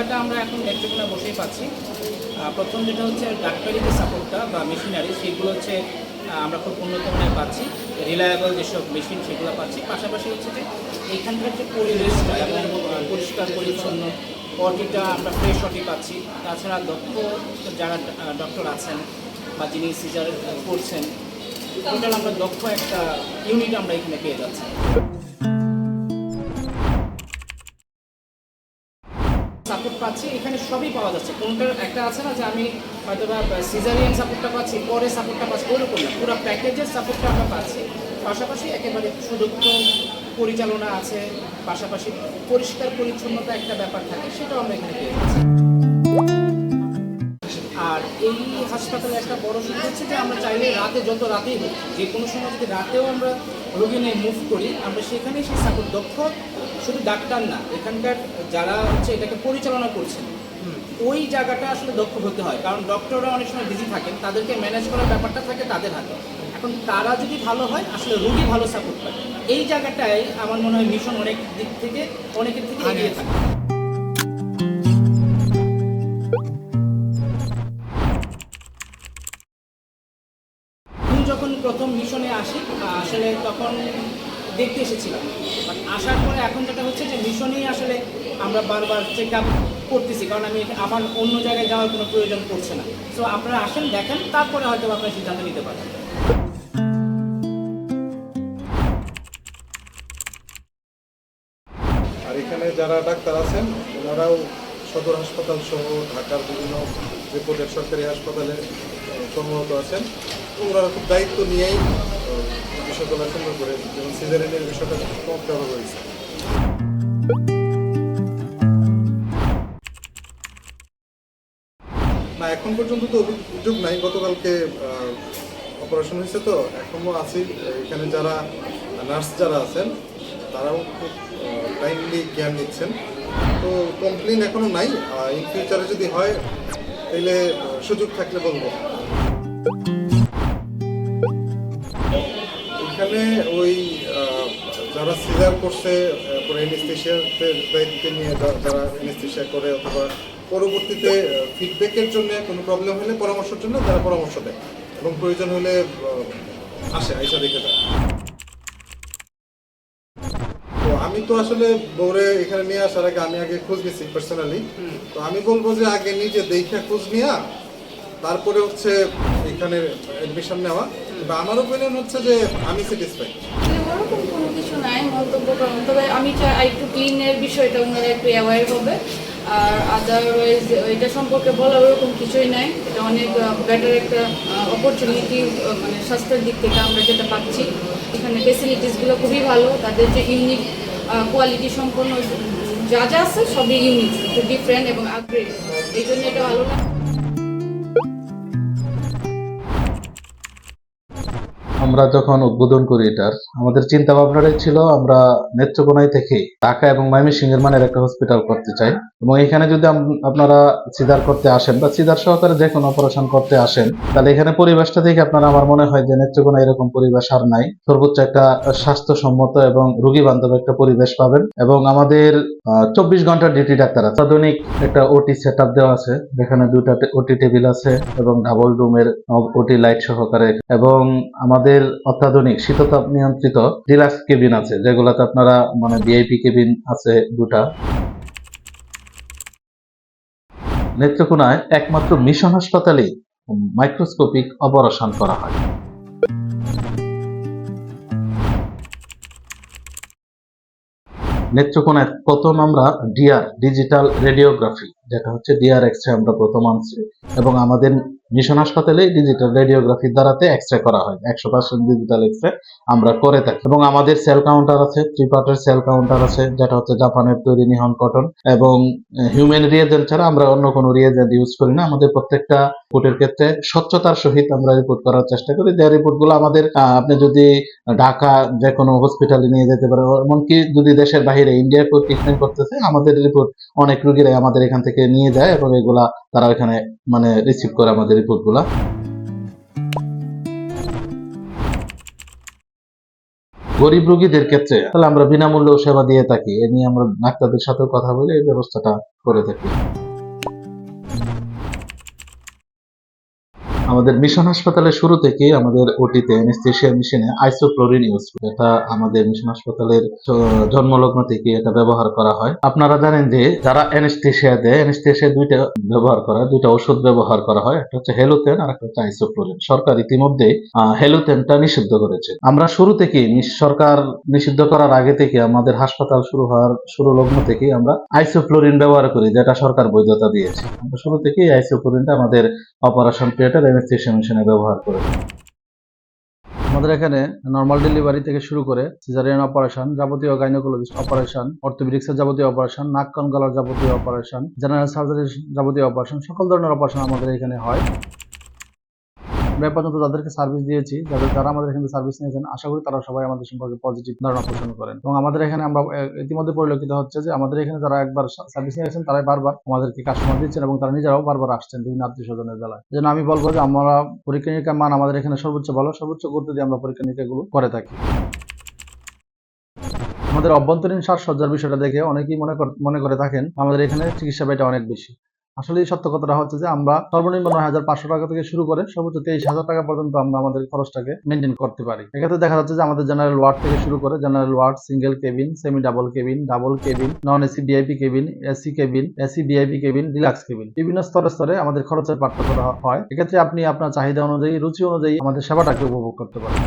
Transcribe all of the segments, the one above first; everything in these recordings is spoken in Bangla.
সুবিধাটা আমরা এখন নেত্রকোনা বসেই পাচ্ছি। প্রথম যেটা হচ্ছে ডাক্তারি যে সাপোর্টটা বা মেশিনারি সেগুলো হচ্ছে আমরা খুব উন্নত মানের পাচ্ছি। রিলায়েবল যেসব মেশিন সেগুলো পাচ্ছি। পাশাপাশি হচ্ছে যে এইখানকার যে পরিবেশটা এবং পরিষ্কার, পরিচ্ছন্ন অটিটা আমরা ফ্রেশ অটি পাচ্ছি। তাছাড়া দক্ষ যারা ডক্টর আছেন বা যিনি সিজার করছেন, টোটাল আমরা দক্ষ একটা ইউনিট আমরা এখানে পেয়ে যাচ্ছি। সবই পাওয়া যাচ্ছে। কোনটার একটা আছে না যে আমি হয়তো বা সিজারিয়ান সাপোর্টটা পাচ্ছি, পরে সাপোর্টটা পাচ্ছি ওরকম না। পুরো প্যাকেজের সাপোর্টটা আমরা পাচ্ছি। পাশাপাশি একেবারে সুদক্ষ পরিচালনা আছে, পাশাপাশি পরিষ্কার পরিচ্ছন্নতা একটা ব্যাপার থাকে, সেটাও আমরা এখানে পেয়ে যাচ্ছি। আর এই হাসপাতালে একটা বড় সুবিধা হচ্ছে যে আমরা চাইলে রাতে, যত রাতেই হোক, যে কোনো সময় যদি রাতেও আমরা রোগী নিয়ে মুভ করি, আমরা সেখানে সেই সাপোর্ট দক্ষ, শুধু ডাক্তার না, এখানকার যারা হচ্ছে এটাকে পরিচালনা করছেন ওই জায়গাটা আসলে দক্ষ হতে হয়। কারণ ডক্টররা অনেক সময় বিজি থাকেন তাদেরকে ম্যানেজ করার ব্যাপারটা থাকে তাদের হাতে। এখন তারা যদি ভালো হয় আসলে রুগী ভালো সাপোর্ট পায়। এই জায়গাটায় আমার মনে হয় মিশন অনেক দিক থেকে অনেকের থেকে এগিয়ে থাকে। যখন প্রথম মিশনে আসি আসলে তখন দেখতে এসেছিলাম। আসার পরে এখন যেটা হচ্ছে যে মিশনেই আসলে আমরা বারবার চেক আপ করতেছি, কারণ আমি আমার অন্য জায়গায় যাওয়ার কোনো প্রয়োজন পড়ছে না। সো আপনারা আসেন, দেখেন, তারপরে হয়তো আপনারা সিদ্ধান্ত নিতে পারেন। এখানে যারা ডাক্তার আছেন, ওনারাও সদর হাসপাতাল সহ ঢাকার বিভিন্ন যে পর্যায়ে সরকারি হাসপাতালে কর্মরত আছেন। ওনারা খুব দায়িত্ব নিয়েই বিষয়গুলো সুন্দর করে, যেমন সিজারিনের বিষয়টা চমৎকারভাবে হয়েছে। এখন পর্যন্ত তো অভিযোগ নাই। গতকালকে অপারেশন হয়েছে তো এখনও আছি। এখানে যারা নার্স যারা আছেন তারাও খুব টাইমলি জ্ঞান নিচ্ছেন। তো কমপ্লেন এখনও নাই। ইন ফিউচারে যদি হয় তাহলে সুযোগ থাকলে বলব। এখানে ওই যারা সিজার করছে আহ, পরে এনেস্থেশিয়াদের দায়িত্ব নিয়ে যারা এনেস্থেশিয়া করে অথবা পরবর্তীতে ফিডব্যাকের জন্য কোনো প্রবলেম হলে পরামর্শের জন্য তারা পরামর্শ দেয় এবং প্রয়োজন হলে আসে আইসা দেখে যায়। তো আমি তো আসলে বউরে এখানে নিয়ে আসার আগে আমি আগে খোঁজ নিছি পার্সোনালি তো আমি বলব যে আগে নিজে দেখে খোঁজ নেওয়া তারপরে হচ্ছে এখানে এডমিশন নেওয়া। বা আমার ওপিনিয়ন হচ্ছে যে আমি স্যাটিসফাই মানে ওরকম কোনো কিছু নাই মন্তব্য তবে আমি চাই আর একটু ক্লিনের বিষয়টা ওনারা একটু অ্যাওয়ার হবে। আর আদারওয়াইজ এটা সম্পর্কে বলা ওরকম কিছুই নাই। এটা অনেক বেটার একটা অপরচুনিটি মানে স্বাস্থ্যের দিক থেকে আমরা যেটা পাচ্ছি। এখানে ফেসিলিটিসগুলো খুবই ভালো, তাদের যে ইউনিক কোয়ালিটি সম্পন্ন যা যা আছে সবই ইউনিক ডিফারেন্ট এবং আপগ্রেড এই জন্য এটা ভালো লাগে আমরা যখন উদ্বোধন করি এটার, আমাদের চিন্তা ভাবনাটাই ছিল আমরা নেত্রকোনাই থেকে ঢাকা এবং ময়মনসিংহ এর মানের একটা হসপিটাল করতে চাই। এবং এখানে যদি আপনারা সিজার করতে আসেন বা সিজার সহকারে যে কোনো অপারেশন করতে আসেন, তাহলে এখানে পরিবেশটা দেখে আপনারা আমার মনে হয় যে নেত্রকোনা এরকম পরিবেশ আর নাই। সর্বোচ্চ একটা স্বাস্থ্যসম্মত এবং রোগী বান্ধব একটা পরিবেশ পাবেন। এবং আমাদের চব্বিশ ঘণ্টা ডিউটি ডাক্তার আধুনিক একটা ওটি সেট দেওয়া আছে। যেখানে দুইটা ওটি টেবিল আছে এবং ডাবল রুমের ওটি লাইট সহকারে। এবং আমাদের অত্যাধুনিক শীততাপ নিয়ন্ত্রিত রিল্যাক্স কেবিন আছে, যেগুলোতে আপনারা মানে ভিআইপি কেবিন আছে দুটা। নেত্রকোনায় একমাত্র মিশন হাসপাতালেই মাইক্রোস্কোপিক অপারেশন করা হয়। নেত্রকোনায় প্রথম আমরা ডিআর, ডিজিটাল রেডিওগ্রাফি, যেটা হচ্ছে ডিআর এক্স আমরা প্রথম আনছি, এবং আমাদের মিশন হাসপাতালে ডিজিটাল রেডিওগ্রাফির দ্বারাতে এক্স করা হয়। একশো পার্সেন্ট ডিজিটাল এক্স আমরা করে থাকি। এবং আমাদের সেল কাউন্টার আছে থ্রি পার্টের সেল কাউন্টার আছে, যেটা হচ্ছে জাপানের তৈরি নিহন কটন এবং হিউম্যান রিয়েজেন্ট ছাড়া আমরা অন্য কোনো রিয়েজেন্ট ইউজ করি না। আমাদের প্রত্যেকটা রিপোর্টের ক্ষেত্রে স্বচ্ছতার সহিত আমরা রিপোর্ট করার চেষ্টা করি। যে রিপোর্টগুলো আমাদের আপনি যদি ঢাকা যে কোনো হসপিটালে নিয়ে যেতে পারেন, এমনকি যদি দেশের বাইরে ইন্ডিয়ায় ট্রিটমেন্ট করতেছে, আমাদের রিপোর্ট অনেক রুগীরাই আমাদের এখান থেকে নিয়ে যায় এবং এগুলা তারা এখানে মানে রিসিভ করে আমাদের রিপোর্টগুলা গরিব রোগীদের ক্ষেত্রে তাহলে আমরা বিনামূল্য সেবা দিয়ে থাকি। এ নিয়ে আমরা ডাক্তারদের সাথে কথা বলে এই ব্যবস্থাটা করে থাকি। আমাদের মিশন হাসপাতালের শুরু থেকে আমাদের ওটিতে অ্যানেস্থেশিয়া মেশিনে আইসোফ্লোরিন ইউজ এটা আমাদের মিশন হাসপাতালের জন্মলগ্ন থেকে এটা ব্যবহার করা হয়। আপনারা জানেন যে যারা অ্যানেস্থেশিয়া দেয় অ্যানেস্থেশিয়া দুইটা ব্যবহার করা, দুইটা ওষুধ ব্যবহার করা হয়। একটা হচ্ছে হেলুথেন আর একটা হচ্ছে আইসোফ্লোরিন সরকার ইতিমধ্যে হেলুথেনটা নিষিদ্ধ করেছে। আমরা শুরু থেকে সরকার নিষিদ্ধ করার আগে থেকে আমাদের হাসপাতাল শুরু হওয়ার, শুরু লগ্ন থেকে আমরা আইসোফ্লোরিন ব্যবহার করি, যেটা সরকার বৈধতা দিয়েছে। আমরা শুরু থেকেই আইসোফ্লোরিনটা আমাদের অপারেশন থিয়েটার অ্যানেস্থেশিয়া মেশিনে ব্যবহার করে। আমাদের এখানে নর্মাল ডেলিভারি থেকে শুরু করে সিজারিয়ান অপারেশন যাবতীয় গাইনোকোলজিস্ট অপারেশন অর্থোপেডিক্সের যাবতীয় অপারেশন নাক কান গলার যাবতীয় অপারেশন জেনারেল সার্জারির যাবতীয় অপারেশন সকল ধরনের অপারেশন আমাদের এখানে হয়। আমরা পর্যন্ত যাদেরকে সার্ভিস দিয়েছি, যাদের যারা আমাদের এখানে সার্ভিস নিয়েছেন, আশা করি তারা সবাই আমাদের সম্পর্কে পজিটিভ ধারণা পোষণ করেন। এবং আমাদের এখানে আমরা ইতিমধ্যে পরিলক্ষিত হচ্ছে যে আমাদের এখানে যারা একবার সার্ভিস নিয়েছেন, তারাই বারবার আমাদেরকে কাস্টমার দিচ্ছেন এবং তারা নিজেরাও বারবার আসছেন বিভিন্ন আত্মীয় স্বজনের বেলায়। যেন আমি বলব যে আমরা পরীক্ষা নিরীক্ষার মান আমাদের এখানে সর্বোচ্চ ভালো, সর্বোচ্চ গুরুত্ব দিয়ে আমরা পরীক্ষা নিরীক্ষাগুলো করে থাকি। আমাদের অভ্যন্তরীণ সাজসজ্জার বিষয়টা দেখে অনেকেই মনে মনে করে থাকেন, আমাদের এখানে চিকিৎসা ব্যয়টা অনেক বেশি। আসলে সত্য কথাটা হচ্ছে যে আমরা সর্বনিম্ন নয় হাজার পাঁচশো টাকা থেকে শুরু করে সর্বোচ্চ তেইশ হাজার টাকা পর্যন্ত আমরা আমাদের খরচটাকে মেনটেন করতে পারি। এক্ষেত্রে দেখা যাচ্ছে যে আমাদের জেনারেল ওয়ার্ড থেকে শুরু করে general ward single cabin semi double cabin double cabin non AC VIP cabin AC cabin AC VIP cabin deluxe cabin বিভিন্ন স্তরে স্তরে আমাদের খরচের পার্থক্য হয়। এক্ষেত্রে আপনি আপনার চাহিদা অনুযায়ী, রুচি অনুযায়ী আমাদের সেবাটাকে উপভোগ করতে পারেন।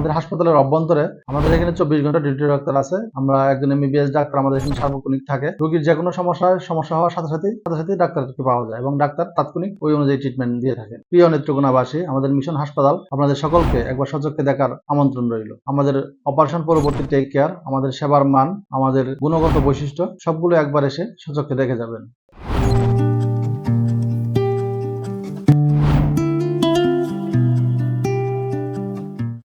আমাদের হাসপাতালের অভ্যন্তরে আমাদের এখানে চব্বিশ ঘণ্টা ডিউটি ডাক্তার আছে। আমরা একজন এমবিবিএস ডাক্তার আমাদের এখানে সার্বক্ষণিক থাকে। রোগীর যে কোনো সমস্যা সমস্যা হওয়ার সাথে সাথে সাথে সাথে ডাক্তারকে পাওয়া যায় এবং ডাক্তার তাৎক্ষণিক ওই অনুযায়ী ট্রিটমেন্ট দিয়ে থাকে। প্রিয় নেত্রকোনাবাসী, আমাদের মিশন হাসপাতাল আপনাদের সকলকে একবার সচক্ষে দেখার আমন্ত্রণ রইল। আমাদের অপারেশন পরবর্তী টেক কেয়ার আমাদের সেবার মান, আমাদের গুণগত বৈশিষ্ট্য, সবগুলো একবার এসে সচক্ষে দেখে যাবেন।